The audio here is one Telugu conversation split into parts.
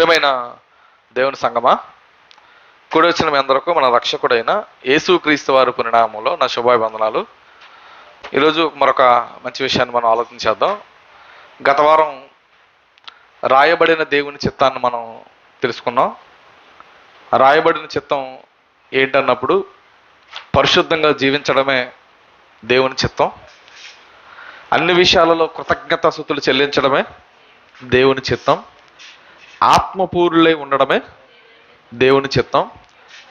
ప్రియమైన దేవుని సంగమా కూడి వచ్చిన మీ అందరికీ మన రక్షకుడైన యేసుక్రీస్తు వారి పరిణామంలో నా శుభాభివందనాలు. ఈరోజు మరొక మంచి విషయాన్ని మనం ఆలోచించేద్దాం గత వారం రాయబడిన దేవుని చిత్తాన్ని మనం తెలుసుకున్నాం. రాయబడిన చిత్తం ఏంటన్నప్పుడు పరిశుద్ధంగా జీవించడమే దేవుని చిత్తం. అన్ని విషయాలలో కృతజ్ఞత సుతులు చెల్లించడమే దేవుని చిత్తం. ఆత్మపూరులై ఉండడమే దేవుని చిత్తం.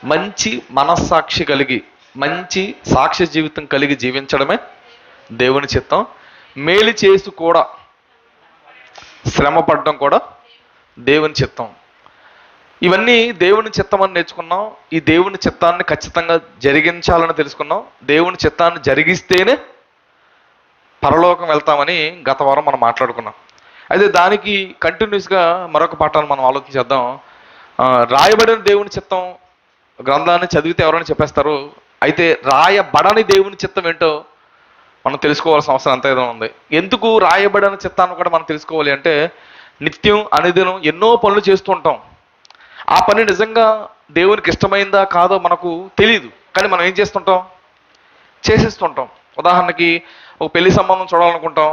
మంచి మనస్సాక్షి కలిగి మంచి సాక్ష్య జీవితం కలిగి జీవించడమే దేవుని చిత్తం. మేలు చేసి కూడా శ్రమ పడడం కూడా దేవుని చిత్తం. ఇవన్నీ దేవుని చిత్తం అని నేర్చుకున్నాం. ఈ దేవుని చిత్తాన్ని ఖచ్చితంగా జరిగించాలని తెలుసుకున్నాం. దేవుని చిత్తాన్ని జరిగిస్తేనే పరలోకం వెళ్తామని గత వారం మనం మాట్లాడుకున్నాం. అయితే దానికి కంటిన్యూస్గా మరొక పాఠాన్ని మనం ఆలోచించేద్దాం రాయబడిన దేవుని చిత్తం గ్రంథాన్ని చదివితే ఎవరైనా చెప్పేస్తారు. అయితే రాయబడని దేవుని చిత్తం ఏంటో మనం తెలుసుకోవాల్సిన అవసరం అంత ఏదో ఉంది. ఎందుకు రాయబడిన చిత్తాన్ని కూడా మనం తెలుసుకోవాలి అంటే నిత్యం అనుదినం ఎన్నో పనులు చేస్తూ ఉంటాం. ఆ పని నిజంగా దేవునికి ఇష్టమైందా కాదో మనకు తెలియదు కానీ మనం ఏం చేస్తుంటాం? చేసేస్తుంటాం. ఉదాహరణకి ఒక పెళ్ళి సంబంధం చూడాలనుకుంటాం.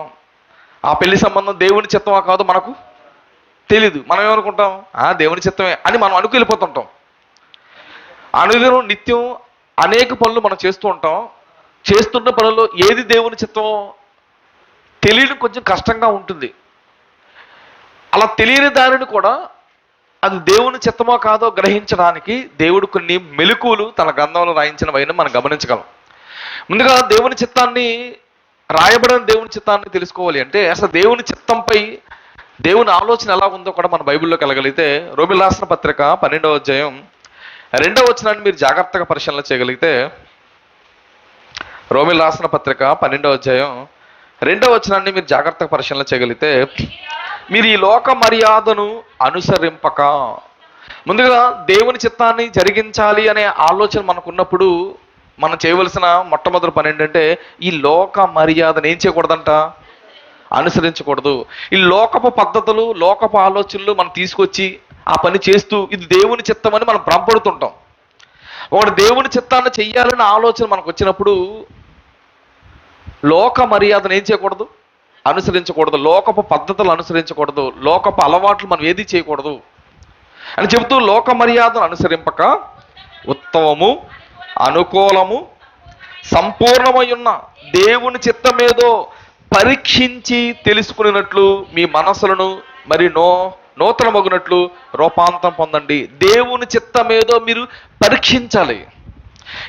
ఆ పెళ్ళి సంబంధం దేవుని చిత్తమా కాదో మనకు తెలీదు. మనం ఏమనుకుంటాం ఆ దేవుని చిత్తమే అని మనం అనుకు వెళ్ళిపోతుంటాం అనుదినం నిత్యం అనేక పనులు మనం చేస్తూ ఉంటాం. చేస్తున్న పనుల్లో ఏది దేవుని చిత్తం తెలియడం కొంచెం కష్టంగా ఉంటుంది. అలా తెలియని దానిని కూడా అది దేవుని చిత్తమో కాదో గ్రహించడానికి దేవుడు కొన్ని మెలకువలు తన గ్రంథంలో రాయించినవైనా మనం గమనించగలం. ముందుగా దేవుని చిత్తాన్ని రాయబడిన దేవుని చిత్తాన్ని తెలుసుకోవాలి అంటే అసలు దేవుని చిత్తంపై దేవుని ఆలోచన ఎలా ఉందో కూడా మన బైబిల్లో కలగలిగితే రోమిలాసన పత్రిక పన్నెండవ అధ్యాయం రెండవ వచనాన్ని మీరు జాగ్రత్తగా పరిశీలన చేయగలిగితే రోమిల్ రాసిన పత్రిక పన్నెండవ అధ్యాయం రెండవ వచనాన్ని మీరు జాగ్రత్తగా పరిశీలన చేయగలిగితే మీరు ఈ లోక మర్యాదను అనుసరింపక. ముందుగా దేవుని చిత్తాన్ని జరిగించాలి అనే ఆలోచన మనకున్నప్పుడు మనం చేయవలసిన మొట్టమొదటి పని ఏంటంటే ఈ లోక మర్యాదను ఏం చేయకూడదంట? అనుసరించకూడదు. ఈ లోకపు పద్ధతులు లోకపు ఆలోచనలు మనం తీసుకొచ్చి ఆ పని చేస్తూ ఇది దేవుని చిత్తమని మనం భ్రమపడుతుంటాం. ఒకటి దేవుని చిత్తాన్ని చెయ్యాలనే ఆలోచన మనకు వచ్చినప్పుడు లోక మర్యాదను ఏం చేయకూడదు? అనుసరించకూడదు. లోకపు పద్ధతులు అనుసరించకూడదు. లోకపు అలవాట్లు మనం ఏది చేయకూడదు? అని చెబుతూ లోక మర్యాదను అనుసరింపక ఉత్తమము అనుకూలము సంపూర్ణమై ఉన్న దేవుని చిత్తమేదో పరీక్షించి తెలుసుకునేటట్లు మీ మనసులను మరి నో నూతన మగునట్లు రూపాంతరం పొందండి. దేవుని చిత్తమేదో మీరు పరీక్షించాలి.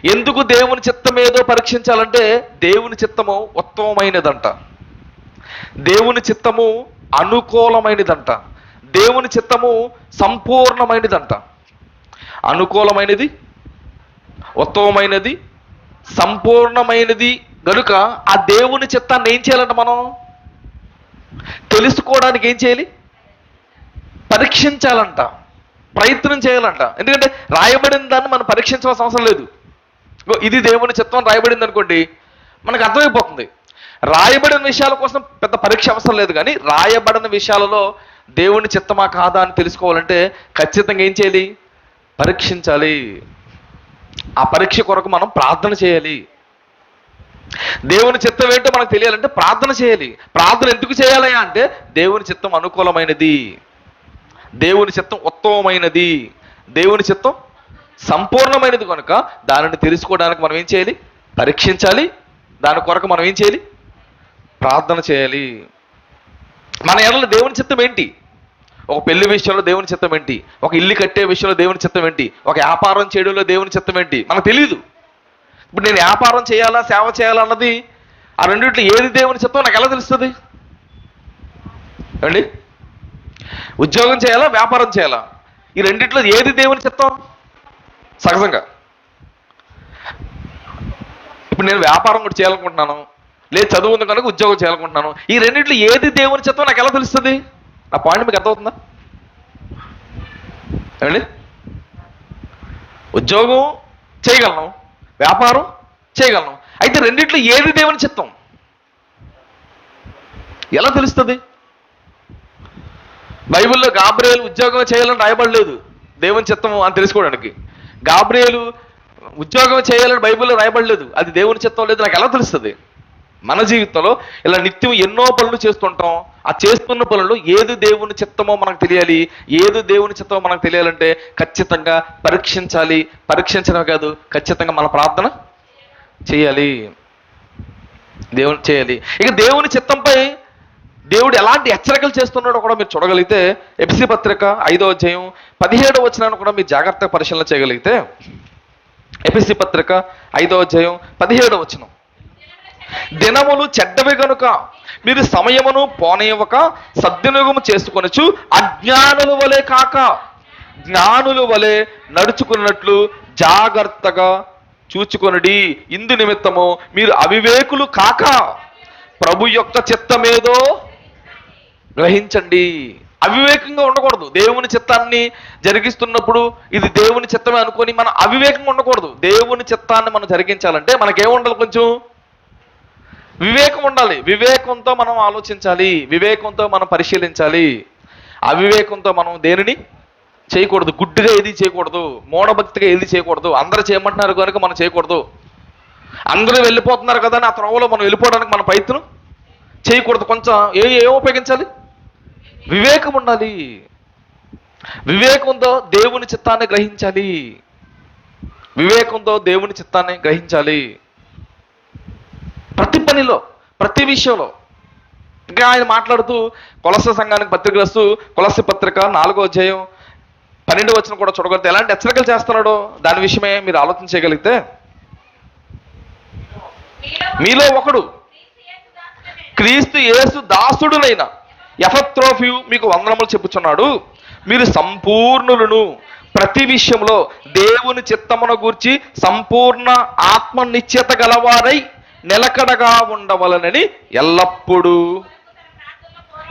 ఎందుకు దేవుని చిత్తమేదో పరీక్షించాలంటే దేవుని చిత్తము ఉత్తమమైనదంట. దేవుని చిత్తము అనుకూలమైనదంట. దేవుని చిత్తము సంపూర్ణమైనదంట. అనుకూలమైనది ఉత్తమమైనది సంపూర్ణమైనది. గనుక ఆ దేవుని చిత్తాన్ని ఏం చేయాలంట మనం? తెలుసుకోవడానికి ఏం చేయాలి? పరీక్షించాలంట. ప్రయత్నం చేయాలంట. ఎందుకంటే రాయబడిన దాన్ని మనం పరీక్షించవలసిన అవసరం లేదు. ఇది దేవుని చిత్తం రాయబడింది అనుకోండి మనకు అర్థమైపోతుంది. రాయబడిన విషయాల కోసం పెద్ద పరీక్ష అవసరం లేదు కానీ రాయబడిన విషయాలలో దేవుని చిత్తమా కాదా అని తెలుసుకోవాలంటే ఖచ్చితంగా ఏం చేయాలి? పరీక్షించాలి. ఆ పరీక్ష కొరకు మనం ప్రార్థన చేయాలి. దేవుని చిత్తం ఏంటో మనకు తెలియాలంటే ప్రార్థన చేయాలి. ప్రార్థన ఎందుకు చేయాలి అంటే దేవుని చిత్తం అనుకూలమైనది. దేవుని చిత్తం ఉత్తమమైనది. దేవుని చిత్తం సంపూర్ణమైనది కనుక దానిని తెలుసుకోవడానికి మనం ఏం చేయాలి? పరీక్షించాలి. దాని కొరకు మనం ఏం చేయాలి? ప్రార్థన చేయాలి. మన ఎడల దేవుని చిత్తం ఏంటి? ఒక పెళ్ళి విషయంలో దేవుని చిత్తం ఏంటి? ఒక ఇల్లు కట్టే విషయంలో దేవుని చిత్తం ఏంటి? ఒక వ్యాపారం చేయడంలో దేవుని చిత్తం ఏంటి? మనకు తెలియదు ఇప్పుడు నేను వ్యాపారం చేయాలా సేవ చేయాలా అన్నది ఆ రెండింటిలో ఏది దేవుని చిత్తం? నాకు ఎలా తెలుస్తుంది? అండి ఉద్యోగం చేయాలా వ్యాపారం చేయాలా? ఈ రెండిట్లో ఏది దేవుని చిత్తం? సహజంగా. ఇప్పుడు నేను వ్యాపారం కూడా చేయాలనుకుంటున్నాను. లేదు చదువు ఉంది కనుక ఉద్యోగం చేయాలనుకుంటున్నాను. ఈ రెండిట్లో ఏది దేవుని చిత్తం? నాకు ఎలా తెలుస్తుంది? ఆ పాయింట్ మీకు అర్థమవుతుందా? ఏమండి? ఉద్యోగం చేయగలను వ్యాపారం చేయగలను అయితే రెండిట్లో ఏది దేవుని చిత్తం? ఎలా తెలుస్తుంది? బైబిల్లో గాబ్రియలు ఉద్యోగం చేయాలని రాయబడలేదు దేవుని చిత్తము అని తెలుసుకోవడానికి. గాబ్రియలు ఉద్యోగం చేయాలని బైబిల్లో రాయబడలేదు అది దేవుని చిత్తం లేదు నాకు ఎలా తెలుస్తుంది? మన జీవితంలో ఇలా నిత్యం ఎన్నో పనులు చేస్తుంటాం. ఆ చేస్తున్న పనులు ఏది దేవుని చిత్తమో మనకు తెలియాలి. ఏది దేవుని చిత్తమో మనకు తెలియాలంటే ఖచ్చితంగా పరీక్షించాలి. పరీక్షించడం కాదు ఖచ్చితంగా మన ప్రార్థన చేయాలి. దేవుని చేయాలి. ఇక దేవుని చిత్తంపై దేవుడు ఎలాంటి హెచ్చరికలు చేస్తున్నాడో కూడా మీరు చూడగలిగితే ఎపిసి పత్రిక ఐదో అధ్యాయం పదిహేడో వచనాన్ని కూడా మీరు జాగ్రత్తగా పరిశీలన చేయగలిగితే ఎపిసి పత్రిక ఐదో అధ్యాయం పదిహేడో వచనం. దినములు చెడ్డవి గనుక. మీరు సమయమును పోనివ్వక సద్వినియోగము చేసుకొనొచ్చు అజ్ఞానుల వలె కాక జ్ఞానుల వలె నడుచుకున్నట్లు జాగ్రత్తగా చూచుకొనడి. ఇందు నిమిత్తము మీరు అవివేకులు కాక ప్రభు యొక్క చిత్తమేదో గ్రహించండి. అవివేకంగా ఉండకూడదు. దేవుని చిత్తాన్ని జరిగిస్తున్నప్పుడు ఇది దేవుని చిత్తమే అనుకొని మనం అవివేకంగా ఉండకూడదు. దేవుని చిత్తాన్ని మనం జరిగించాలంటే మనకేముండాలి కొంచెం? వివేకం ఉండాలి. వివేకంతో మనం ఆలోచించాలి. వివేకంతో మనం పరిశీలించాలి. అవివేకంతో మనం దేనిని? చేయకూడదు. గుడ్డుగా ఏది చేయకూడదు? మూఢభక్తిగా ఏది చేయకూడదు? అందరు చేయమంటున్నారు కనుక మనం చేయకూడదు. అందరూ వెళ్ళిపోతున్నారు కదా అని ఆ త్రోవలో మనం వెళ్ళిపోవడానికి మన ప్రయత్నం చేయకూడదు. కొంచెం ఏ ఏం ఉపయోగించాలి? వివేకం ఉండాలి. వివేకంతో దేవుని చిత్తాన్ని గ్రహించాలి. వివేకంతో దేవుని చిత్తాన్ని గ్రహించాలి. ప్రతి పనిలో ప్రతి విషయంలో. ఇంకా ఆయన మాట్లాడుతూ కొలస సంఘానికి పత్రిక రాస్తూ కొలస పత్రిక నాలుగో అధ్యాయం పన్నెండు వచ్చిన కూడా చూడగలిగితే ఎలాంటి హెచ్చరికలు చేస్తున్నాడో దాని విషయమే మీరు ఆలోచించగలిగితే మీలో ఒకడు క్రీస్తు యేసు దాసుడునైన ఎఫత్రోఫియు మీకు వందనములు చెప్పుచున్నాడు. మీరు సంపూర్ణులను ప్రతి విషయంలో దేవుని చిత్తమున గూర్చి సంపూర్ణ ఆత్మనిశ్చిత గలవారై నిలకడగా ఉండవలనని ఎల్లప్పుడూ.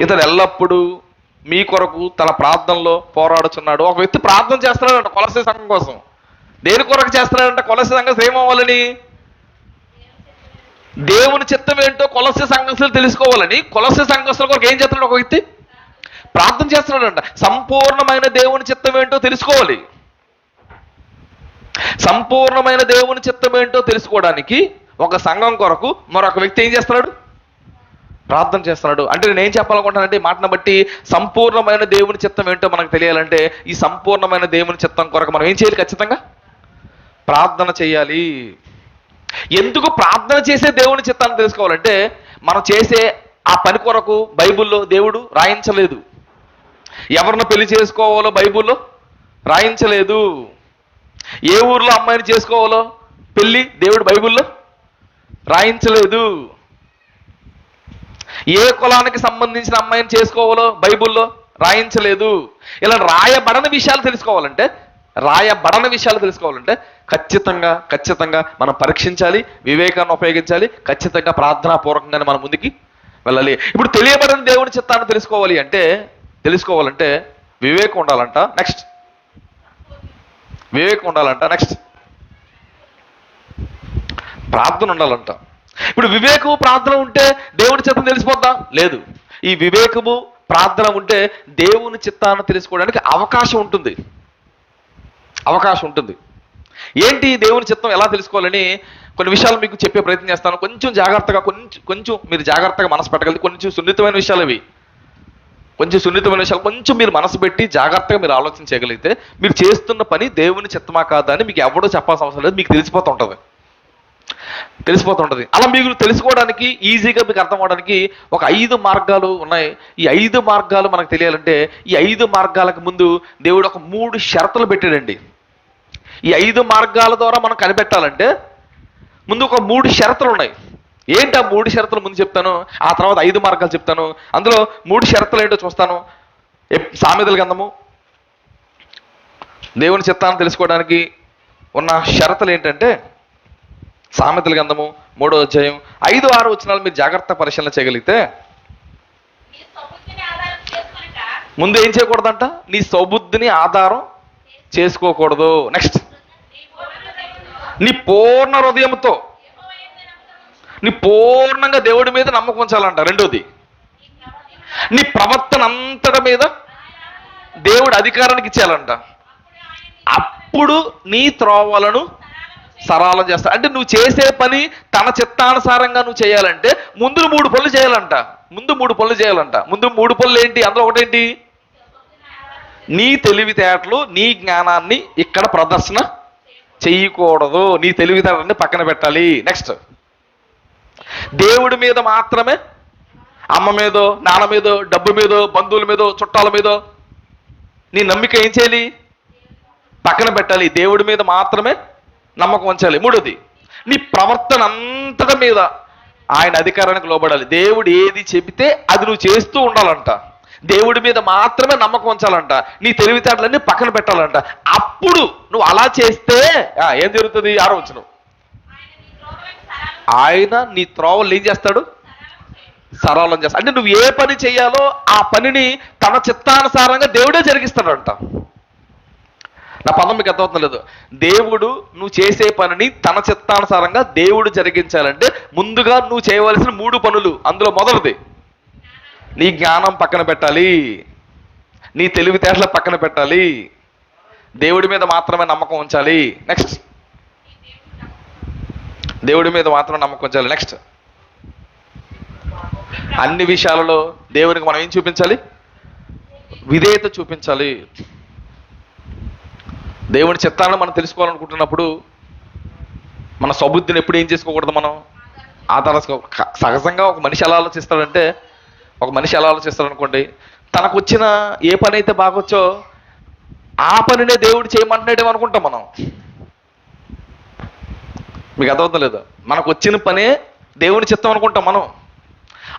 ఇతడు ఎల్లప్పుడూ మీ కొరకు తన ప్రార్థనలో పోరాడుచున్నాడు. ఒక వ్యక్తి ప్రార్థన చేస్తున్నాడంట కొలసే సంఘం కోసం. దేని కొరకు చేస్తున్నాడంట కొలసే సంఘం ఏమవ్వాలని దేవుని చిత్తం ఏంటో కొలసే సంఘస్థులు తెలుసుకోవాలని. కొలసే సంఘస్థుల కొరకు ఏం చేస్తున్నాడు ఒక వ్యక్తి? ప్రార్థన చేస్తున్నాడంట. సంపూర్ణమైన దేవుని చిత్తం ఏంటో తెలుసుకోవాలి. సంపూర్ణమైన దేవుని చిత్తం ఏంటో తెలుసుకోవడానికి ఒక సంఘం కొరకు మరొక వ్యక్తి ఏం చేస్తున్నాడు? ప్రార్థన చేస్తున్నాడు. అంటే నేను ఏం చెప్పాలనుకుంటానంటే ఈ మాటను బట్టి సంపూర్ణమైన దేవుని చిత్తం ఏంటో మనకు తెలియాలంటే ఈ సంపూర్ణమైన దేవుని చిత్తం కొరకు మనం ఏం చేయాలి ఖచ్చితంగా? ప్రార్థన చేయాలి. ఎందుకు ప్రార్థన చేసే దేవుని చిత్తాన్ని తెలుసుకోవాలంటే మనం చేసే ఆ పని కొరకు బైబిల్లో దేవుడు రాయించలేదు. ఎవరిని పెళ్ళి చేసుకోవాలో బైబిల్లో రాయించలేదు. ఏ ఊర్లో అమ్మాయిని చేసుకోవాలో పెళ్ళి దేవుడు బైబిల్లో రాయించలేదు. ఏ కులానికి సంబంధించిన అమ్మాయిని చేసుకోవాలో బైబిల్లో రాయించలేదు. ఇలా రాయబడని విషయాలు తెలుసుకోవాలంటే రాయబడని విషయాలు తెలుసుకోవాలంటే ఖచ్చితంగా ఖచ్చితంగా మనం పరీక్షించాలి వివేకాన్ని ఉపయోగించాలి ఖచ్చితంగా ప్రార్థనాపూర్వకంగానే మన ముందుకి వెళ్ళాలి. ఇప్పుడు తెలియబడిన దేవుని చిత్తాన్ని తెలుసుకోవాలి అంటే తెలుసుకోవాలంటే వివేకం ఉండాలంట. నెక్స్ట్ వివేకం ఉండాలంట. నెక్స్ట్ ప్రార్థన ఉండాలంట. ఇప్పుడు వివేకము ప్రార్థన ఉంటే దేవుని చిత్తం తెలిసిపోద్దా? లేదు. ఈ వివేకము ప్రార్థన ఉంటే దేవుని చిత్తాన్ని తెలుసుకోవడానికి అవకాశం ఉంటుంది. అవకాశం ఉంటుంది. ఏంటి దేవుని చిత్తం ఎలా తెలుసుకోవాలని కొన్ని విషయాలు మీకు చెప్పే ప్రయత్నం చేస్తాను. కొంచెం జాగ్రత్తగా కొంచెం కొంచెం మీరు జాగ్రత్తగా మనసు పెట్టగలిగి కొంచెం సున్నితమైన విషయాలు ఇవి. కొంచెం సున్నితమైన విషయాలు కొంచెం మీరు మనసు పెట్టి జాగ్రత్తగా మీరు ఆలోచన చేయగలిగితే మీరు చేస్తున్న పని దేవుని చిత్తమా కాదా అని మీకు ఎవడో చెప్పాల్సిన అవసరం లేదు. మీకు తెలిసిపోతూ ఉంటుంది తెలిసిపోతుంటది. అలా మీకు తెలుసుకోవడానికి ఈజీగా మీకు అర్థం అవడానికి ఒక ఐదు మార్గాలు ఉన్నాయి. ఈ ఐదు మార్గాలు మనకు తెలియాలంటే ఈ ఐదు మార్గాలకు ముందు దేవుడు ఒక మూడు షరతులు పెట్టాడండి. ఈ ఐదు మార్గాల ద్వారా మనం కనిపెట్టాలంటే ముందు ఒక మూడు షరతులు ఉన్నాయి. ఏంటి ఆ మూడు షరతులు ముందు చెప్తాను? ఆ తర్వాత ఐదు మార్గాలు చెప్తాను. అందులో మూడు షరతులు ఏంటో చూస్తాను. సామెతల గంధము దేవుని చిత్తాన్ని తెలుసుకోవడానికి ఉన్న షరతులు ఏంటంటే సామెతల గంధము మూడో అధ్యాయం ఐదు ఆరు వచనాలు మీరు జాగ్రత్త పరిశీలన చేయగలిగితే ముందు ఏం చేయకూడదంట? నీ సౌబుద్ధిని ఆధారం చేసుకోకూడదు. నెక్స్ట్ నీ పూర్ణ నీ హృదయంతో నీ పూర్ణంగా దేవుడి మీద నమ్మకం ఉంచాలంట. రెండోది నీ ప్రవర్తన అంతట అంతటి మీద దేవుడు అధికారానికి ఇచ్చేయాలంట. అప్పుడు నీ త్రోవలను సరళం చేస్తాడు అంటే నువ్వు చేసే పని తన చిత్తానుసారంగా నువ్వు చేయాలంటే ముందు మూడు పనులు చేయాలంట. ముందు మూడు పనులు చేయాలంట. ముందు మూడు పనులు ఏంటి? అందులో ఒకటేంటి? నీ తెలివితేటలు నీ జ్ఞానాన్ని ఇక్కడ ప్రదర్శన చేయకూడదు నీ తెలివితేటలని పక్కన పెట్టాలి. నెక్స్ట్ దేవుడి మీద మాత్రమే అమ్మ మీదో నాన్న మీదో డబ్బు మీదో బంధువుల మీదో చుట్టాల మీదో నీ నమ్మిక ఏం చేయాలి? పక్కన పెట్టాలి. దేవుడి మీద మాత్రమే నమ్మకం ఉంచాలి. మూడోది నీ ప్రవర్తన అంతటి మీద ఆయన అధికారానికి లోబడాలి. దేవుడు ఏది చెబితే అది నువ్వు చేస్తూ ఉండాలంట. దేవుడి మీద మాత్రమే నమ్మకం ఉంచాలంట. నీ తెలివితేటలన్నీ పక్కన పెట్టాలంట. అప్పుడు నువ్వు అలా చేస్తే ఆ, ఏం జరుగుతుంది? ఆలోచన ఆయన నీ త్రోవలు ఏం చేస్తాడు? సరళం చేస్తాడు. అంటే నువ్వు ఏ పని చేయాలో ఆ పనిని తన చిత్తానుసారంగా దేవుడే జరిగిస్తాడంట. నా పదం మీకు అర్థమవుతుంది లేదు. దేవుడు నువ్వు చేసే పనిని తన చిత్తానుసారంగా దేవుడు జరిగించాలంటే ముందుగా నువ్వు చేయవలసిన మూడు పనులు. అందులో మొదటిది నీ జ్ఞానం పక్కన పెట్టాలి. నీ తెలివితేటల పక్కన పెట్టాలి. దేవుడి మీద మాత్రమే నమ్మకం ఉంచాలి. నెక్స్ట్ దేవుడి మీద మాత్రమే నమ్మకం ఉంచాలి. నెక్స్ట్ అన్ని విషయాలలో దేవునికి మనం ఏం చూపించాలి? విధేయత చూపించాలి. దేవుని చిత్తాన్ని మనం తెలుసుకోవాలనుకుంటున్నప్పుడు మన సబుద్ధిని ఎప్పుడు ఏం చేసుకోకూడదు మనం? ఆధార సహజంగా ఒక మనిషి ఎలా ఆలోచిస్తాడంటే ఒక మనిషి ఎలా ఆలోచిస్తాడు అనుకోండి తనకు వచ్చిన ఏ పని అయితే బాగొచ్చో ఆ పనినే దేవుడు చేయమంటున్నాడేమో అనుకుంటాం మనం. మీకు అర్థమవుతుంది లేదు? మనకు వచ్చిన పనే దేవుని చిత్తం అనుకుంటాం మనం.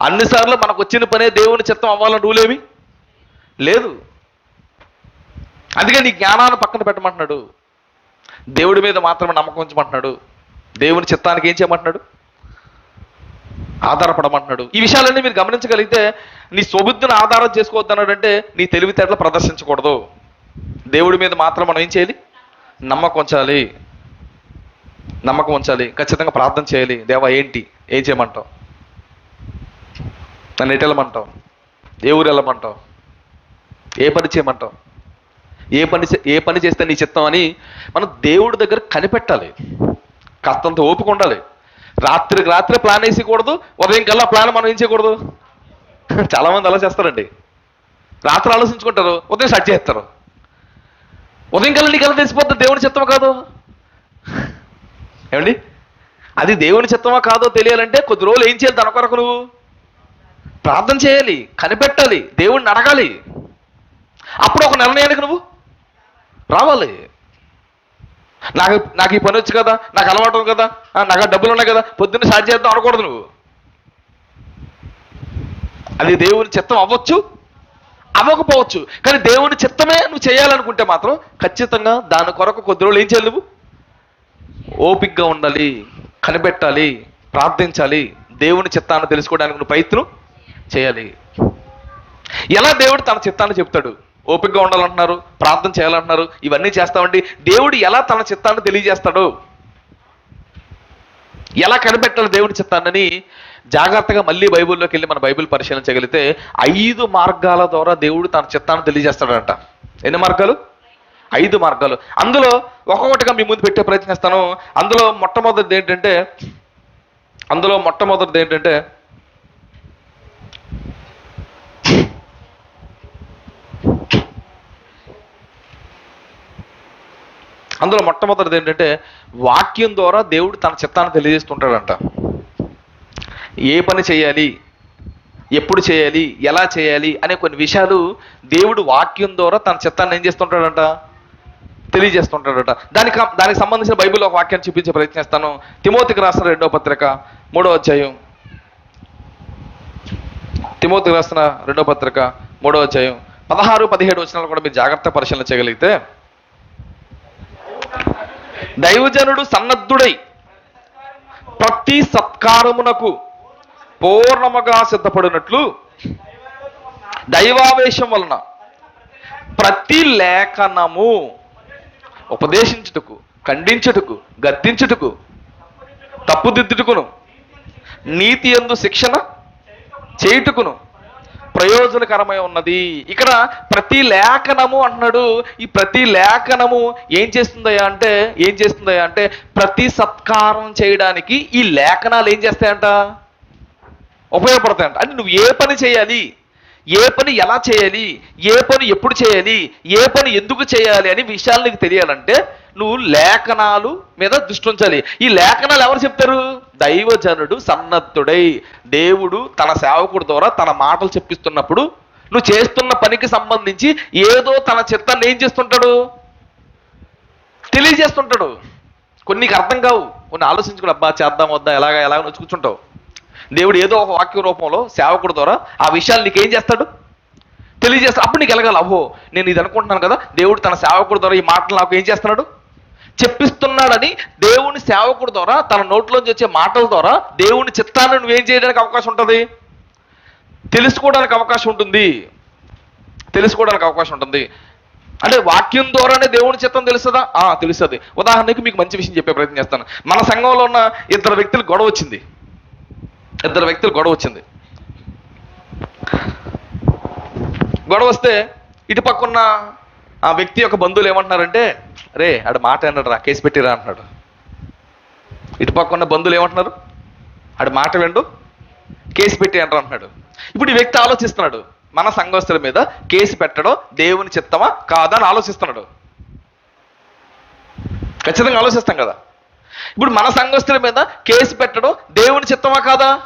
అన్నిసార్లు మనకు వచ్చిన పనే దేవుని చిత్తం అవ్వాలని రూలేమి? లేదు. అందుకే నీ జ్ఞానాన్ని పక్కన పెట్టమంటున్నాడు. దేవుడి మీద మాత్రమే నమ్మకం ఉంచమంటున్నాడు. దేవుని చిత్తానికి ఏం చేయమంటున్నాడు? ఆధారపడమంటున్నాడు. ఈ విషయాలన్నీ మీరు గమనించగలిగితే నీ సొబుద్ధిని ఆధారం చేసుకోవద్దు అన్నాడంటే నీ తెలివితేటలు ప్రదర్శించకూడదు. దేవుడి మీద మాత్రం మనం ఏం చేయాలి? నమ్మకం ఉంచాలి. నమ్మకం ఉంచాలి. ఖచ్చితంగా ప్రార్థన చేయాలి. దేవా ఏంటి? ఏం చేయమంటావు? నన్ను ఎటు వెళ్ళమంటావు? ఏ ఊరు వెళ్ళమంటావు? ఏ పని చేయమంటావు? ఏ పని చే- ఏ పని చేస్తే నీ చిత్తం అని మనం దేవుడి దగ్గర కనిపెట్టాలి. కాస్తంత ఓపిక ఉండాలి. రాత్రికి రాత్రి ప్లాన్ వేసేయకూడదు ఉదయం కల్లా ప్లాన్ మనం ఏం చేయకూడదు? అలా చేస్తారండి. రాత్రి ఆలోచించుకుంటారు ఉదయం సెట్ చేస్తారు. ఉదయం కల్లా నీకు ఎలా తెలిసిపోతుంది దేవుని చిత్తం కాదు? ఏమండి? అది దేవుని చిత్తమా కాదో తెలియాలంటే కొద్ది రోజులు ఏం చేయాలి దాని కొరకు నువ్వు? ప్రార్థన చేయాలి కనిపెట్టాలి దేవుణ్ణి అడగాలి. అప్పుడు ఒక నిర్ణయానికి నువ్వు రావాలి. నాకు నాకు ఈ పని వచ్చు కదా నాకు అలవాటు ఉంది కదా నాకు డబ్బులు ఉన్నాయి కదా పొద్దున్న స్టార్ట్ చేద్దాం అనకూడదు నువ్వు. అది దేవుని చిత్తం అవ్వచ్చు అవ్వకపోవచ్చు కానీ దేవుని చిత్తమే నువ్వు చేయాలనుకుంటే మాత్రం ఖచ్చితంగా దాని కొరకు కొద్ది రోజులు ఏం చేయాలి నువ్వు? ఓపిక్గా ఉండాలి కనిపెట్టాలి ప్రార్థించాలి దేవుని చిత్తాన్ని తెలుసుకోవడానికి నువ్వు ప్రయత్నం చేయాలి. ఎలా దేవుడు తన చిత్తాన్ని చెప్తాడు? ఓపికగా ఉండాలంటున్నారు ప్రార్థన చేయాలంటున్నారు ఇవన్నీ చేస్తామండి దేవుడు ఎలా తన చిత్తాన్ని తెలియజేస్తాడు? ఎలా కనిపెట్టాలి దేవుడి చిత్తాన్ని జాగ్రత్తగా మళ్ళీ బైబిల్లోకి వెళ్ళి మన బైబిల్ పరిశీలన చేయగలిగితే ఐదు మార్గాల ద్వారా దేవుడు తన చిత్తాన్ని తెలియజేస్తాడంట. ఎన్ని మార్గాలు? ఐదు మార్గాలు. అందులో ఒక్కొక్కటిగా మీ ముందు పెట్టే ప్రయత్నిస్తాను అందులో మొట్టమొదటిది ఏంటంటే అందులో మొట్టమొదటిది ఏంటంటే అందులో మొట్టమొదటిది ఏంటంటే వాక్యం ద్వారా దేవుడు తన చిత్తాన్ని తెలియజేస్తుంటాడంట. ఏ పని చేయాలి? ఎప్పుడు చేయాలి? ఎలా చేయాలి? అనే కొన్ని విషయాలు దేవుడు వాక్యం ద్వారా తన చిత్తాన్ని ఏం చేస్తుంటాడంట? తెలియజేస్తుంటాడట. దానికి దానికి సంబంధించిన బైబిల్లో ఒక వాక్యాన్ని చూపించే ప్రయత్నిస్తాను. తిమోతికి రాసిన రెండో పత్రిక మూడో అధ్యాయం. తిమోతికి రాసిన రెండో పత్రిక మూడో అధ్యాయం. పదహారు పదిహేడు వచనాలు కూడా మీరు జాగ్రత్త పరిశీలన చేయగలిగితే దైవజనుడు సన్నద్ధుడై ప్రతి సత్కారమునకు పూర్ణముగా సిద్ధపడినట్లు దైవావేశం వలన ప్రతి లేఖనము ఉపదేశించుటకు ఖండించుటకు గద్దించుటకు తప్పుదిద్దుటకును నీతి ఎందు శిక్షణ చేయుటకును ప్రయోజనకరమై ఉన్నది. ఇక్కడ ప్రతి లేఖనము అన్నాడు ఈ ప్రతి లేఖనము ఏం చేస్తుందయ్యా అంటే ఏం చేస్తుందయ్యా అంటే ప్రతి సత్కారం చేయడానికి ఈ లేఖనాలు ఏం చేస్తాయంట? ఉపయోగపడతాయంట. అంటే నువ్వు ఏ పని చేయాలి? ఏ పని ఎలా చేయాలి? ఏ పని ఎప్పుడు చేయాలి? ఏ పని ఎందుకు చేయాలి అని విషయాలు నీకు తెలియాలంటే నువ్వు లేఖనాలు మీద దృష్టి ఉంచాలి. ఈ లేఖనాలు ఎవరు చెప్తారు? దైవజనుడు సన్నద్ధుడై దేవుడు తన సేవకుడు ద్వారా తన మాటలు చెప్పిస్తున్నప్పుడు నువ్వు చేస్తున్న పనికి సంబంధించి ఏదో తన చిత్తాన్ని ఏం చేస్తుంటాడు? తెలియజేస్తుంటాడు. కొన్ని నీకు అర్థం కావు. కొన్ని ఆలోచించుకుని అబ్బా చేద్దాం వద్దా ఎలాగా ఎలాగ వచ్చి కూర్చుంటావు దేవుడు ఏదో ఒక వాక్య రూపంలో సేవకుడు ద్వారా ఆ విషయాలు నీకు ఏం చేస్తాడు? తెలియజేస్తాడు అప్పుడు నీకు ఎలగాలి అహో నేను ఇది అనుకుంటున్నాను కదా దేవుడు తన సేవకుడు ద్వారా ఈ మాటలు నాకు ఏం చేస్తున్నాడు? చెప్పిస్తున్నాడని దేవుని సేవకుడు ద్వారా తన నోట్లోంచి వచ్చే మాటల ద్వారా దేవుని చిత్తాన్ని నువ్వేం చేయడానికి అవకాశం ఉంటుంది? తెలుసుకోవడానికి అవకాశం ఉంటుంది. తెలుసుకోవడానికి అవకాశం ఉంటుంది. అంటే వాక్యం ద్వారానే దేవుని చిత్తం తెలుస్తుందా? ఆ తెలుస్తుంది. ఉదాహరణకి మీకు మంచి విషయం చెప్పే ప్రయత్నం చేస్తాను. మన సంఘంలో ఉన్న ఇద్దరు వ్యక్తులు గొడవ వచ్చింది. ఇద్దరు వ్యక్తులు గొడవ వచ్చింది. గొడవ వస్తే ఇటు పక్కన్న ఆ వ్యక్తి యొక్క బంధువులు ఏమంటున్నారంటే రే ఆడు మాట అన్నాడు రా కేసు పెట్టిరా అంటున్నాడు. ఇటు ఉన్న బంధువులు ఏమంటున్నారు? ఆడు మాట వెండు కేసు పెట్టి అంటారు అంటున్నాడు. ఇప్పుడు ఈ వ్యక్తి ఆలోచిస్తున్నాడు మన సంఘస్థుల మీద కేసు పెట్టడం దేవుని చిత్తమా కాదా అని ఆలోచిస్తున్నాడు. ఖచ్చితంగా ఆలోచిస్తాం కదా. ఇప్పుడు మన సంఘస్థుల మీద కేసు పెట్టడం దేవుని చిత్తమా కాదా?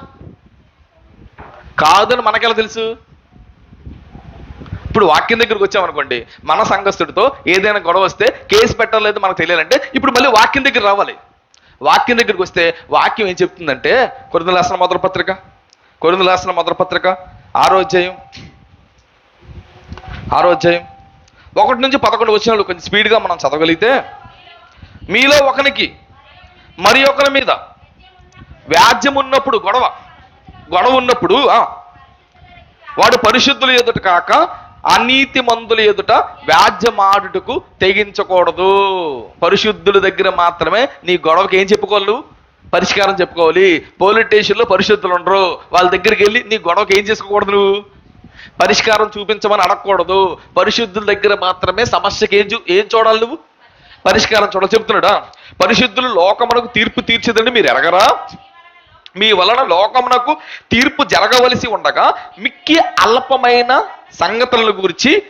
కాదని మనకెలా తెలుసు? ఇప్పుడు వాక్యం దగ్గరికి వచ్చామనుకోండి మన సంఘస్థుడితో ఏదైనా గొడవ వస్తే కేసు పెట్టలేదు మనకు తెలియాలంటే ఇప్పుడు మళ్ళీ వాక్యం దగ్గర రావాలి. వాక్యం దగ్గరికి వస్తే వాక్యం ఏం చెప్తుందంటే కొరిందుల రాసిన మొదటి పత్రిక కొరిందుల రాసిన మొదటి పత్రిక ఆరో అధ్యాయం ఆరో అధ్యాయం ఒకటి నుంచి పదకొండు వచ్చిన కొంచెం స్పీడ్గా మనం చదవగలిగితే మీలో ఒకనికి మరి ఒకరి మీద వ్యాజ్యం ఉన్నప్పుడు గొడవ గొడవ ఉన్నప్పుడు వాడు పరిశుద్ధులు ఎదుట కాక అనీతి మందుల ఎదుట వ్యాజ్యమాడుటకు తెగించకూడదు. పరిశుద్ధుల దగ్గర మాత్రమే నీ గొడవకి ఏం చెప్పుకోవాలి పరిష్కారం చెప్పుకోవాలి. పోలీస్ స్టేషన్లో పరిశుద్ధులు ఉండరు. వాళ్ళ దగ్గరికి వెళ్ళి నీ గొడవకి ఏం చేసుకోకూడదు నువ్వు? పరిష్కారం చూపించమని అడగకూడదు. పరిశుద్ధుల దగ్గర మాత్రమే సమస్యకి ఏం చూ ఏం చూడాలి నువ్వు? పరిష్కారం చూడాలి. చెప్తున్నాడా? పరిశుద్ధులు లోకమునకు తీర్పు తీర్చేదండి మీరు ఎరగరా? మీ వలన లోకమునకు తీర్పు జరగవలసి ఉండగా మిక్కి అల్పమైన సంగతులను గురించి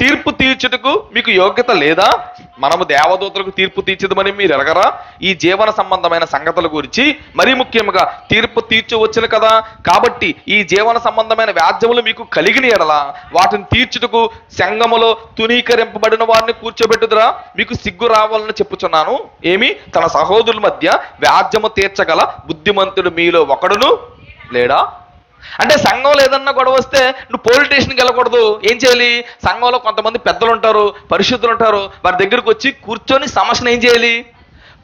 తీర్పు తీర్చుటకు మీకు యోగ్యత లేదా? మనము దేవదూతలకు తీర్పు తీర్చదమని మీరు ఎరగరా? ఈ జీవన సంబంధమైన సంగతుల గురించి మరీ ముఖ్యంగా తీర్పు తీర్చవచ్చును కదా? కాబట్టి ఈ జీవన సంబంధమైన వ్యాజ్యములు మీకు కలిగిన ఎడలా వాటిని తీర్చుటకు సంగములో తునీకరింపబడిన వారిని కూర్చోబెట్టుదురా? మీకు సిగ్గు రావాలని చెప్పుచున్నాను. ఏమి? తన సహోదరుల మధ్య వ్యాజ్యము తీర్చగల బుద్ధిమంతుడు మీలో ఒకడును లేడా? అంటే సంఘంలో ఏదన్నా గొడవ వస్తే నువ్వు పోలీస్ స్టేషన్కి వెళ్ళకూడదు. ఏం చేయాలి? సంఘంలో కొంతమంది పెద్దలు ఉంటారు పరిశుద్ధులు ఉంటారు వారి దగ్గరికి వచ్చి కూర్చొని సమస్యను ఏం చేయాలి?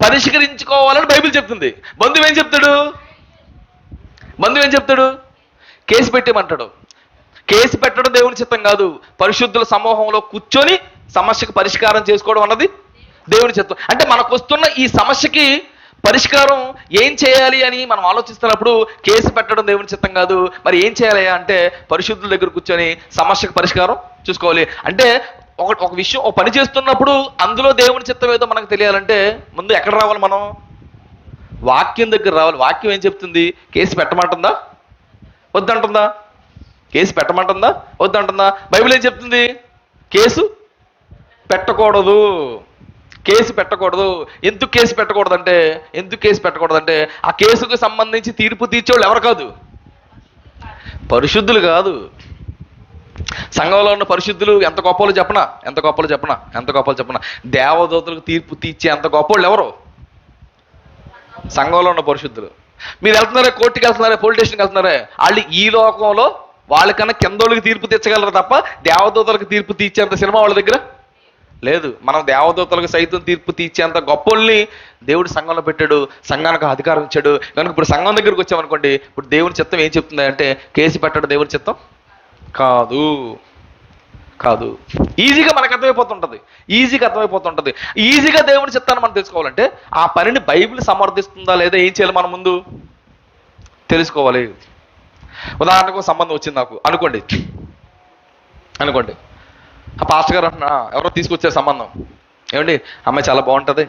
పరిష్కరించుకోవాలని బైబిల్ చెప్తుంది. బంధువు ఏం చెప్తాడు? బంధువు ఏం చెప్తాడు? కేసు పెట్టేమంటాడు కేసు పెట్టడం దేవుని చిత్తం కాదు. పరిశుద్ధుల సమూహంలో కూర్చొని సమస్యకు పరిష్కారం చేసుకోవడం అన్నది దేవుని చిత్తం. అంటే మనకు వస్తున్న ఈ సమస్యకి పరిష్కారం ఏం చేయాలి అని మనం ఆలోచిస్తున్నప్పుడు కేసు పెట్టడం దేవుని చిత్తం కాదు. మరి ఏం చేయాలి అంటే పరిశుద్ధుల దగ్గర కూర్చొని సమస్యకు పరిష్కారం చూసుకోవాలి. అంటే ఒక ఒక విషయం ఒక పని చేస్తున్నప్పుడు అందులో దేవుని చిత్తం ఏదో మనకు తెలియాలంటే ముందు ఎక్కడ రావాలి మనం? వాక్యం దగ్గర రావాలి. వాక్యం ఏం చెప్తుంది? కేసు పెట్టమంటుందా? వద్దంటుందా? కేసు పెట్టమంటుందా? వద్దంటుందా? బైబిల్ ఏం చెప్తుంది? కేసు పెట్టకూడదు. కేసు పెట్టకూడదు. ఎందుకు కేసు పెట్టకూడదంటే ఎందుకు కేసు పెట్టకూడదంటే ఆ కేసుకు సంబంధించి తీర్పు తీర్చేవాళ్ళు ఎవరు కాదు? పరిశుద్ధులు కాదు. సంఘంలో ఉన్న పరిశుద్ధులు ఎంత గొప్పలు చెప్పనా? ఎంత గొప్పలు చెప్పనా? ఎంత గొప్పలు చెప్పనా? దేవదూతలకు తీర్పు తీర్చే ఎంత గొప్పవాళ్ళు ఎవరు? సంఘంలో ఉన్న పరిశుద్ధులు. మీరు వెళ్తున్నారే కోర్టుకి వెళ్తున్నారే పోలీస్ స్టేషన్కి వెళ్తున్నారే వాళ్ళు ఈ లోకంలో వాళ్ళకన్నా కిందోళ్ళకి తీర్పు తెచ్చగలరు తప్ప దేవదూతలకు తీర్పు తీర్చేంత సినిమా వాళ్ళ దగ్గర? లేదు మనం దేవదూతలకు సైతం తీర్పు తీర్చేంత గొప్పల్ని దేవుడు సంఘంలో పెట్టాడు సంఘానికి అధికారం ఇచ్చాడు. కనుక ఇప్పుడు సంఘం దగ్గరికి వచ్చామనుకోండి ఇప్పుడు దేవుని చిత్తం ఏం చెప్తుంది అంటే కేసు పెట్టాడు దేవుని చిత్తం? కాదు. కాదు. ఈజీగా మనకు అర్థమైపోతుంటుంది. ఈజీగా అర్థమైపోతుంటుంది. ఈజీగా దేవుని చిత్తాన్ని మనం తెలుసుకోవాలంటే ఆ పనిని బైబిల్ సమర్థిస్తుందా లేదా ఏం చేయాలి మన ముందు? తెలుసుకోవాలి. ఉదాహరణకు సంబంధం వచ్చింది నాకు. అనుకోండి. అనుకోండి. ఆ పాస్టర్ గారు అంటున్నా ఎవరో తీసుకొచ్చారు సంబంధం. ఏమండి? అమ్మాయి చాలా బాగుంటుంది.